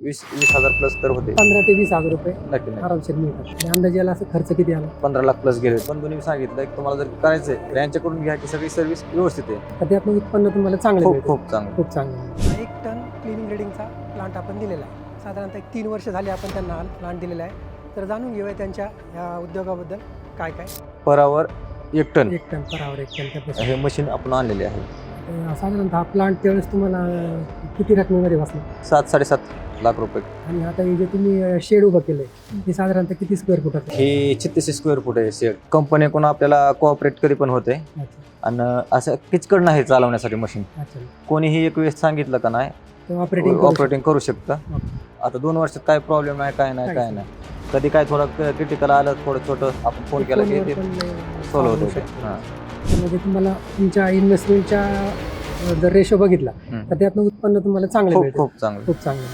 वीस वीस हजार प्लस तर होते. पंधरा ते वीस हजार रुपये नक्की आरामशीर मिळतात. आणि अंदाजे याला असं खर्च किती आला? पंधरा लाख प्लस गेले पण दोन्ही सांगितलं की तुम्हाला जर करायचंय तर यांच्याकडून घ्या की सगळी सर्व्हिस व्यवस्थित आहे. तर त्यातनं उत्पन्न तुम्हाला चांगलं खूप मिळतं. खूप चांगलं. खूप चांगलं एक टन क्लिनिंग रेडिंगचा प्लांट आपण दिलेला आहे. साधारणतः एक तीन वर्ष झाली आपण त्यांना प्लांट दिलेला आहे. तर जाणून घेऊया त्यांच्या ह्या उद्योगाबद्दल काय काय? परावर एक टन. एक टन परावर एक टन हे मशीन आपण आणलेले आहे. साधारणतः हा प्लांट त्यावेळेस तुम्हाला किती रकमेमध्ये बसला? सात साडेसात लाख रुपये. आणि आता हे जे तुम्ही शेड उभं केलंय हे साधारणतः किती स्क्वेअर फुटाचं आहे? हे छत्तीसशे स्क्वेअर फूट आहे सेट कंपनीकडून आपल्याला कोऑपरेट कधी पण होते. अच्छा. आणि असं किचकड नाही चालवण्यासाठी मशीन अच्छा. कोणीही एक वेळेस सांगितलं का नाही तर ऑपरेटिंग ऑपरेटिंग करू शकतं. आता दोन वर्षात काय प्रॉब्लेम नाही काय नाही काय नाही. कधी काय थोडं क्रिटिकल आलं थोडं छोटं आपण फोन केला की ते सॉल्व्ह होतं ते. हां. म्हणजे तुम्हाला तुमच्या इन्व्हेस्टमेंटच्या जर रेशो बघितला. तर त्यातनं उत्पन्न तुम्हाला चांगलं खूप मिळतं. खूप चांगलं. खूप चांगलं